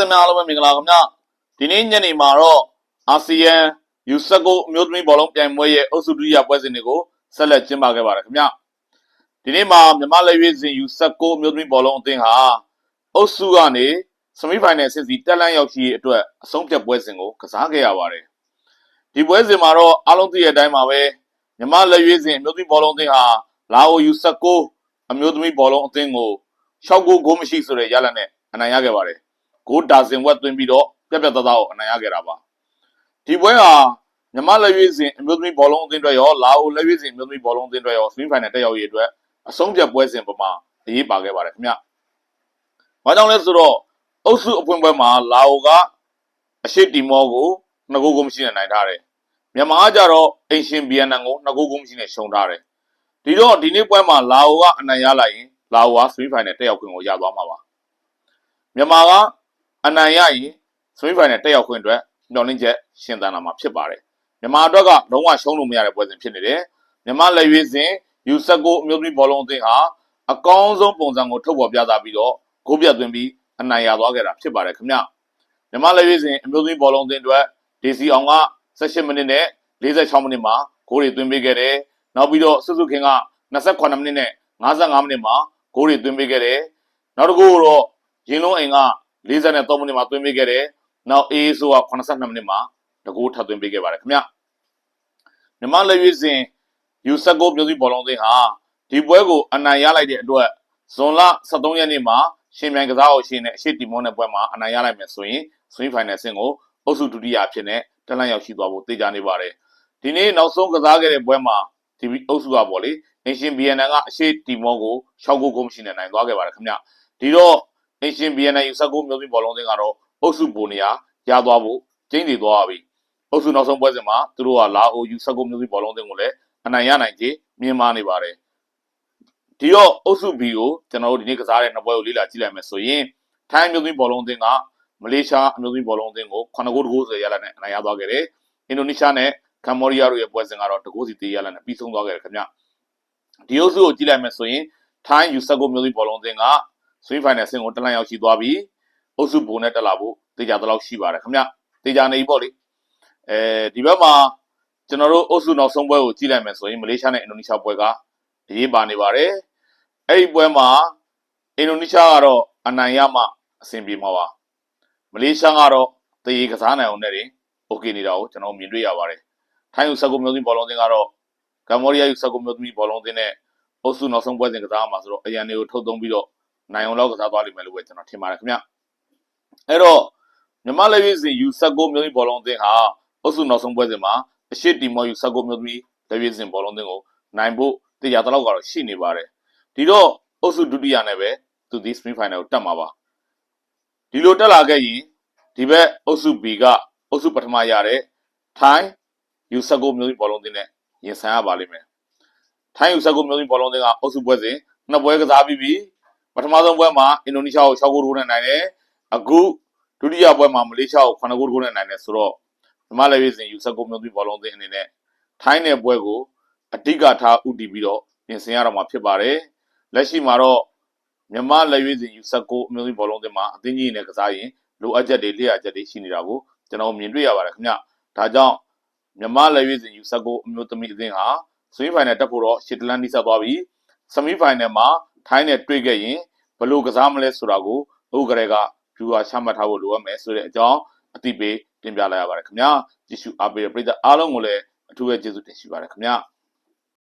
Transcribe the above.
သနာအားလုံးပဲမင်္ဂလာခင်ဗျဒီနေ့ညနေမှာတော့အာဆီယံယူဆကိုအမျိုးသမီးဘောလုံးပြိုင်ပွဲရဲ့အုပ်စုဒုတိယပွဲစဉ်တွေကိုဆက်လက်ကျင်းပခဲ့ပါတယ်ခင်ဗျဒီနေ့မှာမြန်မာလက်ရွေးစင်ယူဆကိုအမျိုးသမီးဘောလုံးအသင်းဟာအုပ်စုကနေစမီဖိုင်နယ်ဆင့်စီတက်လန့်ရောက်ရှိရေးအတွက်အဆုံးဖြတ်ပွဲစဉ်ကိုကစားခဲ့ရပါတယ်ဒီပွဲစဉ်မှာတော့အားလုံးသိတဲ့အတိုင်းပါပဲမြန်မာလက်ရွေးစင်အမျိုးသမီးဘောလုံးအသင်းဟာလာအိုယူဆကိုအမျိုးသမီးဘောလုံးအသင်းကို6ဂိုးဂိုးမရှိဆိုတဲ့ရလဒ်နဲ့အနိုင်ရခဲ့ပါတယ် ဂိုးဒါဇင်ဝက်သွင်းပြီးတော့ပြက်ပြက်သားသားကိုအနိုင်ရခဲ့တာပါဒီပွဲဟာမြမလက်ရွေးစင်အမျိုးသမီးဘောလုံးအသင်းတွေရောလာအိုလက်ရွေးစင်အမျိုးသမီးဘောလုံးအသင်းတွေရောစမီဖိုင်နယ်တက်ရောက်ရေးအတွက်အဆုံးဖြတ်ပွဲစဉ်ပမာအရေးပါခဲ့ပါတယ်ခင်ဗျ။ဘာကြောင့်လဲဆိုတော့အုပ်စုအပွင့်ပွဲမှာလာအိုကအရှိတီမောကိုနှစ်ဂိုးကိုမရှိနဲ့နိုင်ထားတယ်။မြန်မာကကြတော့အင်ရှင်ဘီယန်နန်ကိုနှစ်ဂိုးကိုမရှိနဲ့ရှုံးထားတယ်။ဒီတော့ဒီနေ့ပွဲမှာလာအိုကအနိုင်ရလိုက်ရင်လာအိုကစမီဖိုင်နယ်တက်ရောက်ခွင့်ကိုရသွားမှာပါ။မြန်မာက အနိုင်ရရင်စမီဖိုင်နယ်တက်ရောက်ခွင့်အတွက်မျှော်လင့်ချက်ရှင်းသန်းလာမှာဖြစ်ပါတယ်မြန်မာအတွက်ကလုံးဝရှုံးလို့မရတဲ့ပွဲစဉ်ဖြစ်နေတယ်မြန်မာလက်ရွေးစဉ်ယူဆက်ကိုအမျိုးသမီးဘောလုံးအသင်းဟာအကောင်းဆုံးပုံစံကိုထုတ်ဖော်ပြသပြီးတော့ဂိုးပြတ်သွင်းပြီးအနိုင်ရသွားခဲ့တာဖြစ်ပါတယ်ခင်ဗျမြန်မာလက်ရွေးစဉ်အမျိုးသမီးဘောလုံးအသင်းအတွက်ဒေစီအောင်က18မိနစ်နဲ့46မိနစ်မှာဂိုးတွေသွင်းပေးခဲ့တယ်နောက်ပြီးတော့စုစုခင်က28မိနစ်နဲ့55မိနစ်မှာဂိုးတွေသွင်းပေးခဲ့တယ်နောက်တစ်ခုတော့ရင်လုံးအိမ်က 43မိနစ်မှာသွင်းပေးခဲ့တယ်။နောက်အေးဆိုက82မိနစ်မှာတကူထပ်သွင်းပေးခဲ့ပါတယ်ခင်ဗျ။မြမလက်ရွေးစဉ်ယူဆက်ကိုမျိုးစုဘောလုံးသင်းဟာဒီပွဲကိုအနိုင်ရလိုက်တဲ့အတွက်ဇွန်လ23ရက်နေ့မှာရှင်မြိုင်ကစားအောင်ရှင်နဲ့အရှိတီမောနဲ့ပွဲမှာအနိုင်ရလိုက်မယ်ဆိုရင်ဆွေးဖိုင်နယ်ဆင့်ကိုအုပ်စုဒုတိယအဖြစ်နဲ့တလန့်ရောက်ရှိသွားဖို့သိကြနေပါတယ်။ဒီနေ့နောက်ဆုံးကစားခဲ့တဲ့ပွဲမှာဒီအုပ်စုကပေါ့လေအင်ရှင်ဘီယန်နန်ကအရှိတီမောကို6ဂိုးကိုမရှိနဲ့နိုင်သွားခဲ့ပါတယ်ခင်ဗျ။ဒီတော့ အင်ရှင် BNN ယူဆက်ကိုမျိုးသမီးဘောလုံးသင်းကတော့အုပ်စုပုံနေရာရသွားဖို့ကျင်းနေသွားပြီအုပ်စုနောက်ဆုံးပွဲစဉ်မှာသူတို့ကလာအိုယူဆက်ကိုမျိုးသမီးဘောလုံးသင်းကိုလည်းအနိုင်ရနိုင်ခြင်းမြင်မာနေပါတယ်ဒီတော့အုပ်စု B ကိုကျွန်တော်တို့ဒီနေ့ကစားတဲ့နှစ်ပွဲကိုလေ့လာကြည့်လိုက်မယ်ဆိုရင်ထိုင်းမျိုးသမီးဘောလုံးသင်းကမလေးရှားအမျိုးသမီးဘောလုံးသင်းကို9ဂိုးတဂိုးဆိုရလာနဲ့အနိုင်ရသွားခဲ့တယ်အင်ဒိုနီးရှားနဲ့ကမ္ဘောဒီးယားတို့ရဲ့ပွဲစဉ်ကတော့တဂိုးစီသေးရလာနဲ့ပြီးဆုံးသွားခဲ့တယ်ခင်ဗျဒီအုပ်စုကိုကြည့်လိုက်မယ်ဆိုရင်ထိုင်းယူဆက်ကိုမျိုးသမီးဘောလုံးသင်းက ဆွေးဖိုင်နယ်ဆင့်ကိုတလန့်ရောက်ရှိသွားပြီအုပ်စုဘုံနဲ့တက်လာဖို့တေချာတလောက်ရှိပါတယ်ခင်ဗျတေချာနေပြီပေါ့လေအဲဒီဘက်မှာကျွန်တော်တို့အုပ်စုနောက်ဆုံးပွဲကိုကြည့်လိုက်မယ်ဆိုရင်မလေးရှားနဲ့အင်ဒိုနီးရှားပွဲကအရေးပါနေပါတယ်အဲ့ဒီပွဲမှာအင်ဒိုနီးရှားကတော့အနိုင်ရမှအဆင်ပြေမှာပါမလေးရှားကတော့တရေကစားနိုင်အောင်နဲ့တင်โอเคနေတာကိုကျွန်တော်မြင်တွေ့ရပါတယ်ထိုင်းယူဆက်ကိုမျိုးသမီးဘောလုံးသင်းကတော့ကမ္ဘောဒီးယားယူဆက်ကိုမျိုးသမီးဘောလုံးသင်းနဲ့အုပ်စုနောက်ဆုံးပွဲစဉ်ကစားမှာဆိုတော့အရန်တွေကိုထုတ်သုံးပြီးတော့ နိုင်အောင်လောက်ကစားသွားလိမ့်မယ်လို့ပဲကျွန်တော်ထင်ပါတယ်ခင်ဗျအဲ့တော့မြမလက်ရွေးစင်ယူဆက်ကိုမျိုးသမီးဘောလုံးအသင်းဟာအုပ်စုနောက်ဆုံးပွဲစဉ်မှာအရှိတီမော်ယူဆက်ကိုမျိုးသမီးလက်ရွေးစင်ဘောလုံးအသင်းကိုနိုင်ဖို့တရားတလောက်ကတော့ရှိနေပါတယ်ဒီတော့အုပ်စုဒုတိယနဲ့ပဲသူဒီစပင်းဖိုင်နယ်ကိုတက်မှာပါဒီလိုတက်လာခဲ့ရင်ဒီဘက်အုပ်စု B ကအုပ်စုပထမရတဲ့ထိုင်းယူဆက်ကိုမျိုးသမီးဘောလုံးအသင်းနဲ့ရင်ဆိုင်ရပါလိမ့်မယ်ထိုင်းယူဆက်ကိုမျိုးသမီးဘောလုံးအသင်းကအုပ်စုပွဲစဉ်နှစ်ပွဲကစားပြီးပြီ ပထမဆုံးပွဲမှာအင်ဒိုနီးရှားကို6ဂိုးထိုးနဲ့နိုင်တယ်အခုဒုတိယပွဲမှာမလေးရှားကို9ဂိုးထိုးနဲ့နိုင်တယ်ဆိုတော့မြမလက်ရွေးစင်ယူဆက်ကိုမျိုးသမီးဘောလုံးသင်းအနေနဲ့ထိုင်းနယ်ပွဲကိုအဓိကထားဥတည်ပြီးတော့ပြင်ဆင်ရတော့မှာဖြစ်ပါတယ်လက်ရှိမှာတော့မြမလက်ရွေးစင်ယူဆက်ကိုမျိုးသမီးဘောလုံးသင်းမှာအသင်းကြီးနဲ့ကစားရင်လိုအပ်ချက်တွေလျှက်အချက်တွေရှိနေတာကိုကျွန်တော်မြင်တွေ့ရပါတယ်ခင်ဗျဒါကြောင့်မြမလက်ရွေးစင်ယူဆက်ကိုအမျိုးသမီးအသင်းဟာဆွေးဖိုင်နယ်တက်ဖို့တော့ရှစ်တလန်နီးဆက်သွားပြီဆမီဖိုင်နယ်မှာ ထိုင်းနဲ့တွေ့ခဲ့ရင်ဘလို့ကစားမလဲဆိုတာကိုအခုကလေးက viewer ချမှတ်ထားဖို့လိုအပ်မယ်ဆိုတဲ့အကြောင်းအသိပေးတင်ပြလိုက်ရပါတယ်ခင်ဗျာကြည့်ရှုအားပေးတဲ့ပရိသတ်အားလုံးကိုလည်းအထူးပဲကျေးဇူးတင်ရှိပါတယ်ခင်ဗျာ